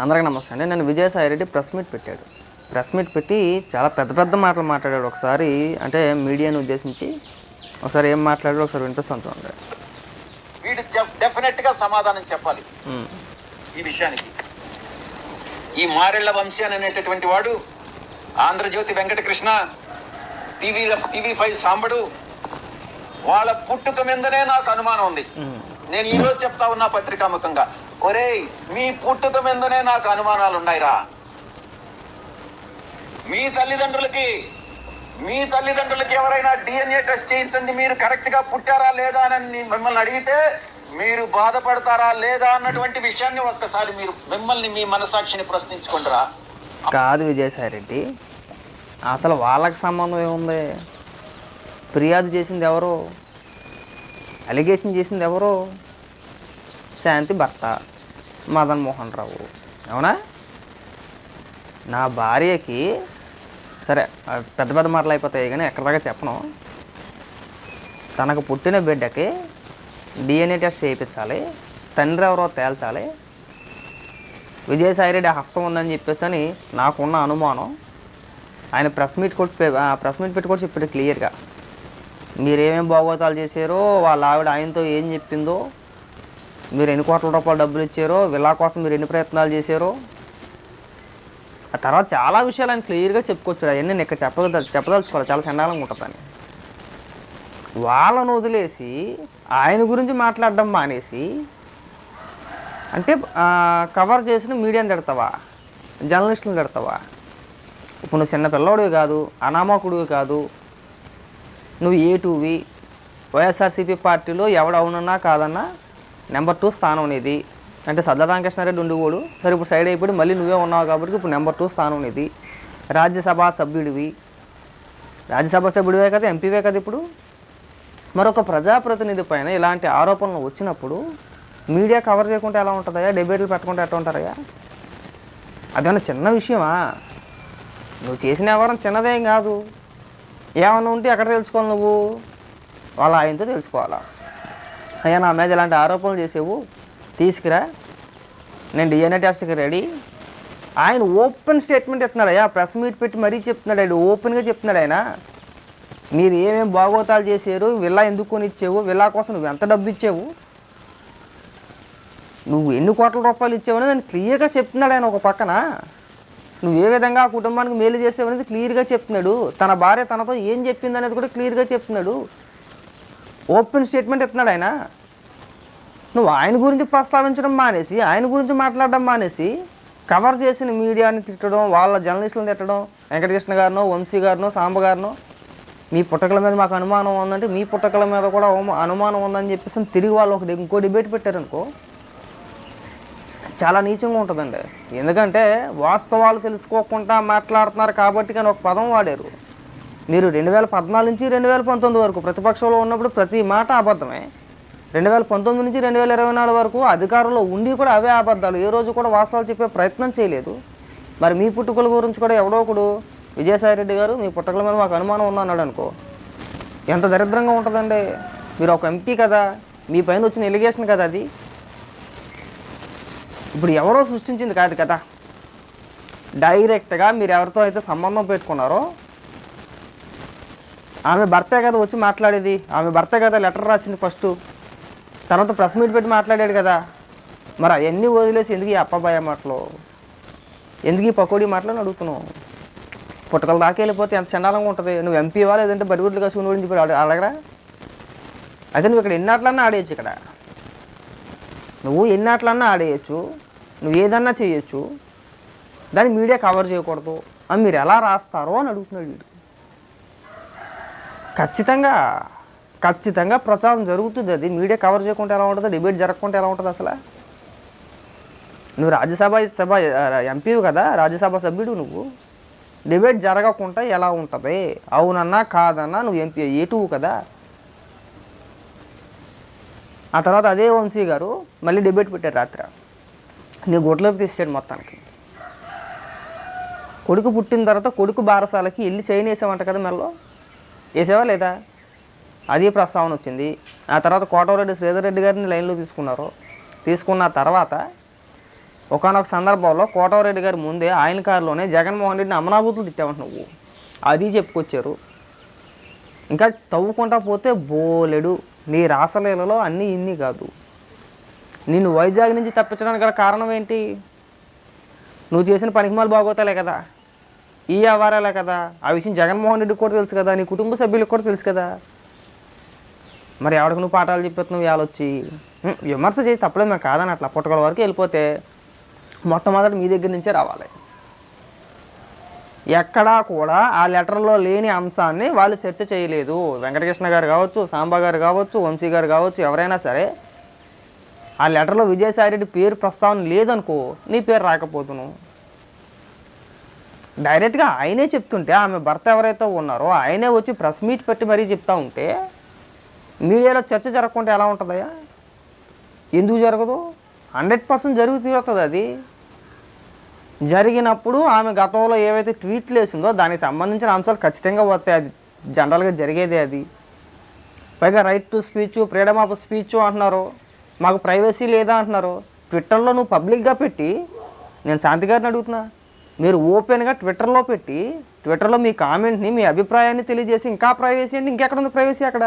అందరికీ నమస్తే అండి. నేను విజయసాయి రెడ్డి ప్రెస్ మీట్ పెట్టాడు. ప్రెస్ మీట్ పెట్టి చాలా పెద్ద పెద్ద మాటలు మాట్లాడాడు. ఒకసారి అంటే మీడియాను ఉద్దేశించి ఒకసారి ఏం మాట్లాడాడు ఒకసారి వినిపిస్తాను చూడండి. వీడు డెఫినెట్గా సమాధానం చెప్పాలి. ఈ విషయానికి. ఈ మారెళ్ళ వంశాన్ అనేటటువంటి వాడు Andhrajyothy Venkatakrishna TV TV five Sambadu వాళ్ళ పుట్టుక మీదనే నాకు అనుమానం ఉంది. నేను ఈ రోజు చెప్తా ఉన్నా పత్రికాముఖంగా. ఒరేయ్ మీ పుట్టుక మీదనే నాకు అనుమానాలు ఉన్నాయిరా మీ తల్లిదండ్రులకి మీ తల్లిదండ్రులకి ఎవరైనా డిఎన్ఏ టెస్ట్ చేయించండి మీరు కరెక్ట్గా పుట్టారా లేదా అని మిమ్మల్ని అడిగితే మీరు బాధపడతారా లేదా అన్నటువంటి విషయాన్ని ఒక్కసారి మీరు మిమ్మల్ని మీ మనసాక్షిని ప్రశ్నించుకుంటారా? కాదు విజయసాయి రెడ్డి అసలు వాళ్ళకి సంబంధం ఏముంది? ఫిర్యాదు చేసింది ఎవరో? అలిగేషన్ చేసింది ఎవరో? శాంతి భర్త. మదన్ మోహన్ రావు అవునా నా భార్యకి సరే పెద్ద పెద్ద మాటలు అయిపోతాయి కానీ ఎక్కడ దాకా చెప్పను. తనకు పుట్టిన బిడ్డకి డిఎన్ఏ టెస్ట్ చేయించాలి తండ్రి ఎవరో తేల్చాలి విజయసాయిరెడ్డి హస్తం ఉందని చెప్పేసి అని నాకున్న అనుమానం. ఆయన ప్రెస్ మీట్ కొట్టి పె- ఆ ప్రెస్ మీట్ పెట్టి కూడా చెప్పాడు క్లియర్గా. మీరేమేం బాగోతాలు చేశారో వాళ్ళ ఆవిడ ఆయనతో ఏం చెప్పిందో మీరు ఎన్ని కోట్ల రూపాయలు డబ్బులు ఇచ్చారో విలా కోసం మీరు ఎన్ని ప్రయత్నాలు చేశారో. ఆ తర్వాత చాలా విషయాలు ఆయన క్లియర్గా చెప్పుకోవచ్చు అవన్నీ నేను ఇక్కడ చెప్పదలు చెప్పదలుచుకోవాలి. చాలా చండాలంగా ఉంటుందని వాళ్ళను వదిలేసి ఆయన గురించి మాట్లాడడం మానేసి అంటే కవర్ చేసిన మీడియాని తిడతావా? జర్నలిస్టులను తిడతావా? ఇప్పుడు నువ్వు చిన్న పిల్లోడివి కాదు అనామకుడివి కాదు. నువ్వు ఏ టూవి వైఎస్ఆర్సీపీ పార్టీలో ఎవడు అవునన్నా కాదన్నా నెంబర్ టూ స్థానం నీది అంటే సద్ద రామకృష్ణారెడ్డి ఉండేవాడు సరే ఇప్పుడు సైడ్ అయిపోయి మళ్ళీ నువ్వే ఉన్నావు కాబట్టి ఇప్పుడు నెంబర్ టూ స్థానం నీది రాజ్యసభ సభ్యుడివి. రాజ్యసభ సభ్యుడివే కదా ఎంపీవే కదా ఇప్పుడు. మరొక ప్రజాప్రతినిధి పైన ఇలాంటి ఆరోపణలు వచ్చినప్పుడు మీడియా కవర్ చేయకుంటే ఎలా ఉంటుందయ్యా? డిబేట్లు పెట్టకుండా ఎట్లా ఉంటారయ్యా? అదేమన్నా చిన్న విషయమా? నువ్వు చేసిన వ్యవహారం చిన్నదేం కాదు. ఏమన్నా ఉంటే ఎక్కడ తెలుసుకోవాలి నువ్వు? వాళ్ళ ఆయనతో తెలుసుకోవాలా? అయ్యా నా మీద ఇలాంటి ఆరోపణలు చేసేవు. తీసుకురా. నేను డిఎన్ఏ టెస్ట్కి రెడీ ఆయన ఓపెన్ స్టేట్మెంట్ ఇస్తున్నాడు అయ్యా. ప్రెస్ మీట్ పెట్టి మరీ చెప్తున్నాడు ఆయన. ఓపెన్గా చెప్తున్నాడు ఆయన. మీరు ఏమేమి బాగోతాలు చేశారు విల్లా ఎందుకు కొని ఇచ్చావు విల్లా కోసం నువ్వు ఎంత డబ్బు ఇచ్చావు? నువ్వు ఎన్ని కోట్ల రూపాయలు ఇచ్చావని దాన్ని క్లియర్గా చెప్తున్నాడు ఆయన ఒక పక్కన. నువ్వు ఏ విధంగా ఆ కుటుంబానికి మేలు చేసావనేది క్లియర్గా చెప్తున్నాడు. తన భార్య తనతో ఏం చెప్పింది అనేది కూడా క్లియర్గా చెప్తున్నాడు. ఓపెన్ స్టేట్మెంట్ ఇస్తున్నాడు ఆయన. నువ్వు ఆయన గురించి ప్రస్తావించడం మానేసి ఆయన గురించి మాట్లాడడం మానేసి కవర్ చేసిన మీడియాని తిట్టడం వాళ్ళ జర్నలిస్టులను తిట్టడం వెంకటకృష్ణ గారినో వంశీ గారినో సాంబ గారినో మీ పుట్టకల మీద మాకు అనుమానం ఉందంటే మీ పుట్టకల మీద కూడా అనుమానం ఉందని చెప్పేసి తిరిగి వాళ్ళు ఒక ఇంకో డిబేట్ పెట్టారనుకో చాలా నీచంగా ఉంటుందండి. ఎందుకంటే వాస్తవాలు తెలుసుకోకుండా మాట్లాడుతున్నారు కాబట్టి కానీ ఒక పదం వాడారు. మీరు రెండు వేల పద్నాలుగు నుంచి రెండు వేల పంతొమ్మిది వరకు ప్రతిపక్షంలో ఉన్నప్పుడు ప్రతి మాట అబద్ధమే. రెండు వేల పంతొమ్మిది నుంచి రెండు వేల ఇరవై నాలుగు వరకు అధికారంలో ఉండి కూడా అవే అబద్ధాలు. ఏ రోజు కూడా వాస్తవాలు చెప్పే ప్రయత్నం చేయలేదు. మరి మీ పుట్టుకల గురించి కూడా ఎవడో ఒకడు విజయసాయి రెడ్డి గారు మీ పుట్టుకల మీద మాకు అనుమానం ఉందన్నాడు అనుకో. ఎంత దరిద్రంగా ఉంటుందండి. మీరు ఒక ఎంపీ కదా మీ పైన వచ్చిన ఎలిగేషన్ కదా అది. ఇప్పుడు ఎవరో సృష్టించింది కాదు కదా. డైరెక్ట్గా మీరు ఎవరితో అయితే సంబంధం పెట్టుకున్నారో ఆమె భర్తే కదా వచ్చి మాట్లాడేది ఆమె భర్తే కదా లెటర్ రాసింది ఫస్ట్. తర్వాత ప్రెస్ మీట్ పెట్టి మాట్లాడాడు కదా. మరి అవన్నీ వదిలేసి ఎందుకు ఈ అప్పబాయ మాటలు? ఎందుకు ఈ పకోడీ మాటలు అని అడుగుతున్నావు? పుట్టకల దాకా వెళ్ళిపోతే ఎంత చండాలంగా ఉంటుంది? నువ్వు ఎంపీ ఇవ్వాలి లేదంటే బరిగుడ్లు కాసుకుని గురించి చెప్పి అడ- అడగరా అయితే నువ్వు ఇక్కడ ఎన్ని ఆటలన్నా ఆడేయచ్చు ఇక్కడ. నువ్వు ఎన్ని ఆడేయచ్చు. నువ్వు ఏదన్నా చేయొచ్చు. దాన్ని మీడియా కవర్ చేయకూడదు. అని మీరు ఎలా రాస్తారో అని అడుగుతున్నాడు వీడు. ఖచ్చితంగా ఖచ్చితంగా ప్రచారం జరుగుతుంది అది. మీడియా కవర్ చేయకుండా ఎలా ఉంటుంది? డిబేట్ జరగకుండా ఎలా ఉంటుంది అసలు? నువ్వు రాజ్యసభ సభ ఎంపీవి కదా రాజ్యసభ సభ్యుడు నువ్వు. డిబేట్ జరగకుండా ఎలా ఉంటుంది? అవునన్నా కాదన్నా నువ్వు ఎంపీ ఏటువు కదా. ఆ తర్వాత అదే వంశీ గారు మళ్ళీ డిబేట్ పెట్టారు రాత్రి. నీ గొడ్లోకి తీసాడు మొత్తానికి. కొడుకు పుట్టిన తర్వాత కొడుకు బారసాలకి వెళ్ళి చైన్ వేసామంట కదా మెల్లో వేసేవా లేదా? అది ప్రస్తావన వచ్చింది. ఆ తర్వాత కోటవరెడ్డి శ్రీధర్ రెడ్డి గారిని లైన్లో తీసుకున్నారు. తీసుకున్న తర్వాత ఒకనొక సందర్భంలో కోటవరెడ్డి గారి ముందే ఆయన కారులోనే జగన్మోహన్ రెడ్డిని అమనాభూతులు తిట్టావంట నువ్వు. అది చెప్పుకొచ్చారు. ఇంకా తవ్వుకుంటా పోతే బోలెడు. నీ రాసలీలలో అన్నీ ఇన్ని కాదు. నిన్ను వైజాగ్ నుంచి తప్పించడానికి గల కారణం ఏంటి? నువ్వు చేసిన పనికిమాలు బాగోతాలే కదా. ఈ వ్యవహారాలే కదా. ఆ విషయం జగన్మోహన్ రెడ్డికి కూడా తెలుసు కదా నీ కుటుంబ సభ్యులకు కూడా తెలుసు కదా. మరి ఎవరికి నువ్వు పాఠాలు చెప్పేస్తున్నావు ఇవాళ వచ్చి విమర్శ చేసి తప్పలేదు మేము కాదని అట్లా పుట్టగల వరకు వెళ్ళిపోతే మొట్టమొదటి మీ దగ్గర నుంచే రావాలి. ఎక్కడా కూడా ఆ లెటర్లో లేని అంశాన్ని వాళ్ళు చర్చ చేయలేదు. వెంకటకృష్ణ గారు కావచ్చు సాంబా గారు కావచ్చు వంశీ గారు కావచ్చు ఎవరైనా సరే ఆ లెటర్లో విజయసాయి రెడ్డి పేరు ప్రస్తావన లేదనుకో నీ పేరు రాకపోతును డైరెక్ట్గా ఆయనే చెప్తుంటే ఆమె భర్త ఎవరైతే ఉన్నారో ఆయనే వచ్చి ప్రెస్ మీట్ పెట్టి మరీ చెప్తా ఉంటే మీడియాలో చర్చ జరగకుంటే ఎలా ఉంటుందయ్యా? ఎందుకు జరగదు? హండ్రెడ్ పర్సెంట్ జరుగు తీరుతుంది అది. జరిగినప్పుడు ఆమె గతంలో ఏవైతే ట్వీట్లు వేసిందో దానికి సంబంధించిన అంశాలు ఖచ్చితంగా వస్తాయి అది జనరల్గా జరిగేదే అది. పైగా right to speech freedom of speech అంటున్నారు. మాకు ప్రైవసీ లేదా అంటున్నారు. ట్విట్టర్లో నువ్వు పబ్లిక్గా పెట్టి నేను శాంతి గారిని అడుగుతున్నా. మీరు ఓపెన్గా ట్విట్టర్లో పెట్టి ట్విట్టర్లో మీ కామెంట్ని మీ అభిప్రాయాన్ని తెలియజేసి ఇంకా ప్రైవసీ అంటే ఇంకెక్కడ ఉంది ప్రైవసీ అక్కడ?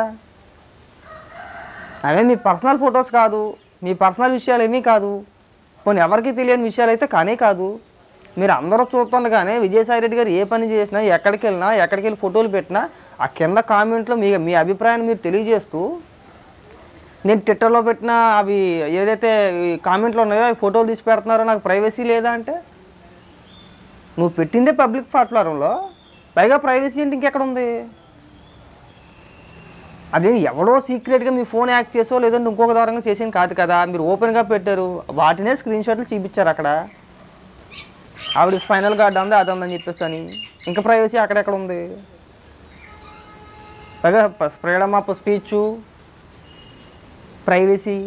అవే మీ పర్సనల్ ఫొటోస్ కాదు మీ పర్సనల్ విషయాలు ఏమీ కాదు. కొన్ని ఎవరికి తెలియని విషయాలు అయితే కానే కాదు. మీరు అందరూ చూస్తుండగానే విజయసాయి రెడ్డి గారు ఏ పని చేసినా ఎక్కడికి వెళ్ళినా ఎక్కడికి వెళ్ళి ఫోటోలు పెట్టినా ఆ కింద కామెంట్లో మీ మీ అభిప్రాయాన్ని మీరు తెలియజేస్తూ నేను ట్విట్టర్లో పెట్టిన అవి ఏదైతే కామెంట్లు ఉన్నాయో అవి ఫోటోలు తీసి పెడుతున్నారో నాకు ప్రైవసీ లేదా అంటే? నువ్వు పెట్టిందే పబ్లిక్ ప్లాట్ఫారంలో పైగా ప్రైవసీ అంటే ఇంకెక్కడ ఉంది అదేమి ఎవడో సీక్రెట్గా మీ ఫోన్ యాక్ట్ చేసో లేదంటే ఇంకొక దారంగా చేసేది కాదు కదా. మీరు ఓపెన్గా పెట్టారు. వాటినే స్క్రీన్ షాట్లు చూపించారు అక్కడ. ఆవిడ స్పైనల్ గార్డ్ ఉంది అది ఉందని చెప్పేసి అని. ఇంకా ప్రైవసీ అక్కడెక్కడ ఉంది పైగా ఫ్రీడమ్ ఆఫ్ స్పీచ్ ప్రైవసీ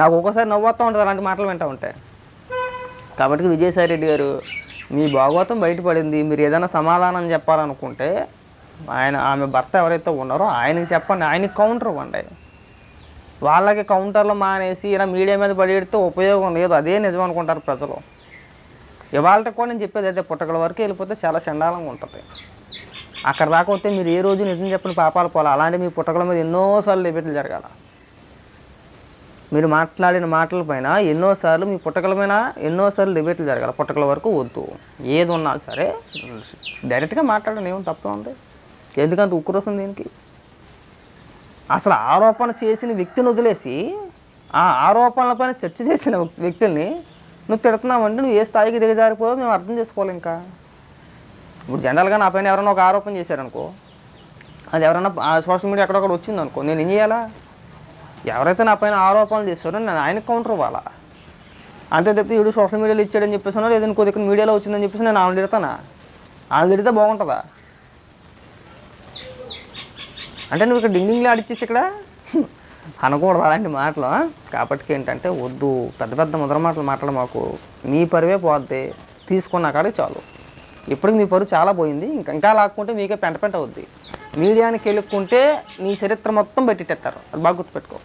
నాకు ఒక్కోసారి నవ్వుతూ ఉంటుంది అలాంటి మాటలు వింటూ ఉంటాయి కాబట్టి విజయసాయి రెడ్డి గారు మీ భాగవతం బయటపడింది మీరు ఏదైనా సమాధానం చెప్పాలనుకుంటే ఆయన ఆమె భర్త ఎవరైతే ఉన్నారో ఆయనకి చెప్పండి ఆయనకి కౌంటర్ ఇవ్వండి. వాళ్ళకి కౌంటర్లు మానేసి ఇలా మీడియా మీద పడేడితే ఉపయోగం లేదు అదే నిజం అనుకుంటారు ప్రజలు. ఇవాళ కూడా నేను చెప్పేది అయితే పుట్టకల వరకు వెళ్ళిపోతే చాలా చండాలంగా ఉంటుంది. అక్కడ దాకా వస్తే మీరు ఏ రోజు నిజం చెప్పిన పాపాలు పోవాలి అలాంటి మీ పుట్టకల మీద ఎన్నోసార్లు డిబేట్లు జరగాల. మీరు మాట్లాడిన మాటల పైన ఎన్నోసార్లు మీ పుట్టకల పైన ఎన్నోసార్లు డిబేట్లు జరగాలి. పుట్టకల వరకు వద్దు. ఏది ఉన్నా సరే డైరెక్ట్గా మాట్లాడడం. ఏం తప్ప ఉంది? ఎందుకంత ఉక్కురోసం దీనికి? అసలు ఆరోపణ చేసిన వ్యక్తిని వదిలేసి ఆ ఆరోపణలపైన చర్చ చేసిన వ్యక్తుల్ని నువ్వు తిడుతున్నావంటే నువ్వు ఏ స్థాయికి దిగజారిపోవో మేము అర్థం చేసుకోవాలి ఇంకా. ఇప్పుడు జనరల్గా నా పైన ఎవరైనా ఒక ఆరోపణ చేశారనుకో అది ఎవరైనా సోషల్ మీడియా ఎక్కడొక్కడ వచ్చిందనుకో నేను ఏం చేయాలా? ఎవరైతే నా పైన ఆరోపణలు చేస్తారో నేను ఆయన కౌంటర్ ఇవ్వాలా అంతే తప్పితే వీడు సోషల్ మీడియాలో ఇచ్చాడని చెప్పేసినా లేదని కొద్దిగా మీడియాలో వచ్చిందని చెప్పేసి నేను ఆమె తిడతానా? ఆమె తిడితే బాగుంటుందా? అంటే నువ్వు ఇక్కడ డింగింగ్లో ఆడిచ్చేసి ఇక్కడ? అనకూడదు అలాంటి మాటలు కాబట్టి ఏంటంటే వద్దు పెద్ద పెద్ద ముద్ర మాటలు మాట్లాడ మాకు. మీ పరువే పోద్ది తీసుకున్న కాడికి చాలు. ఇప్పటికి మీ పరువు చాలా పోయింది ఇంకా ఇంకా లాక్కుంటే మీకే పెంట పెంట అవుద్ది. మీడియానికి వెళ్ళుకుంటే నీ చరిత్ర మొత్తం పెట్టిట్టేస్తారు అది బాగా గుర్తుపెట్టుకో.